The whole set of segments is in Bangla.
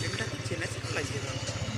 লেবেলটাকে চেনাচে পাইয়ে দেওয়া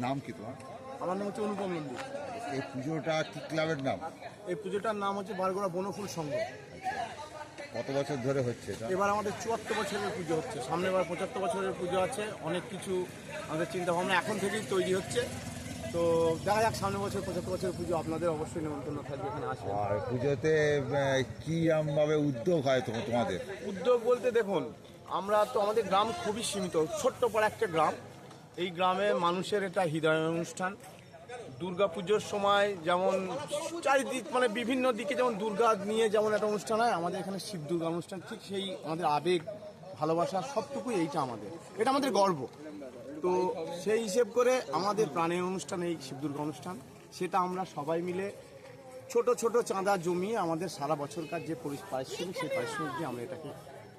নাম কি তোমার? আমার নাম হচ্ছে অনুপম নন্দী এই পুজোটা কি ক্লাবের নাম? এই পুজোটার নাম হচ্ছে বারগোড়া বনফুল সংঘ। কত বছর ধরে হচ্ছে এবার আমাদের চুয়াত্তর বছরের পুজো হচ্ছে। সামনে এবার পঁচাত্তর বছরের পুজো আছে। অনেক কিছু আমাদের চিন্তা ভাবনা এখন থেকেই তৈরি হচ্ছে। তো দেখা যাক সামনে বছর পঁচাত্তর বছরের পুজো আপনাদের অবশ্যই নেমন্তন্ন থাকবে এখানে আসবে আর পুজোতে কি ভাবে উদ্যোগ হয় তোমা- তোমাদের? উদ্যোগ বলতে দেখুন আমরা তো আমাদের গ্রাম খুবই সীমিত। ছোট্ট পর একটা গ্রাম। এই গ্রামে মানুষের এটা হৃদয় অনুষ্ঠান। দুর্গা পুজোর সময় যেমন চারিদিক মানে বিভিন্ন দিকে যেমন দুর্গা নিয়ে যেমন একটা অনুষ্ঠান হয়, আমাদের এখানে শিব দুর্গা অনুষ্ঠান, ঠিক সেই আমাদের আবেগ, ভালোবাসা সবটুকুই এইটা আমাদের। এটা আমাদের গর্ব। তো সেই হিসেব করে আমাদের প্রাণের অনুষ্ঠান এই শিব দুর্গা অনুষ্ঠান। সেটা আমরা সবাই মিলে ছোট ছোট চাঁদা জমিয়ে আমাদের সারা বছরকার যে পরি- পারিশ্রমিক, সেই পারিশ্রমিক দিয়ে আমরা এটাকে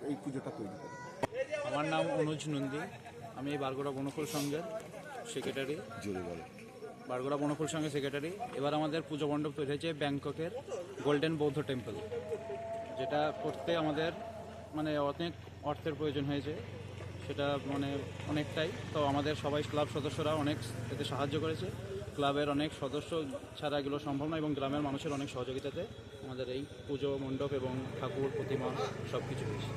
এই পুজোটা তৈরি করি। আমার নাম অনুজ নন্দী। আমি এই বারগোড়া বনফুল সংঘের সেক্রেটারি জোরে বলো। বারগোড়া বনফুল সংঘের সেক্রেটারি এবার আমাদের পুজো মণ্ডপ তৈরি হয়েছে ব্যাংককের গোল্ডেন বৌদ্ধ টেম্পল যেটা করতে আমাদের মানে অনেক অর্থের প্রয়োজন হয়েছে। সেটা মানে অনেকটাই। তো আমাদের সবাই ক্লাব সদস্যরা অনেক এতে সাহায্য করেছে। ক্লাবের অনেক সদস্য ছাড়া এগুলো সম্ভব নয় এবং গ্রামের মানুষের অনেক সহযোগিতাতে আমাদের এই পুজো মণ্ডপ এবং ঠাকুর প্রতিমা সব কিছু হয়েছে।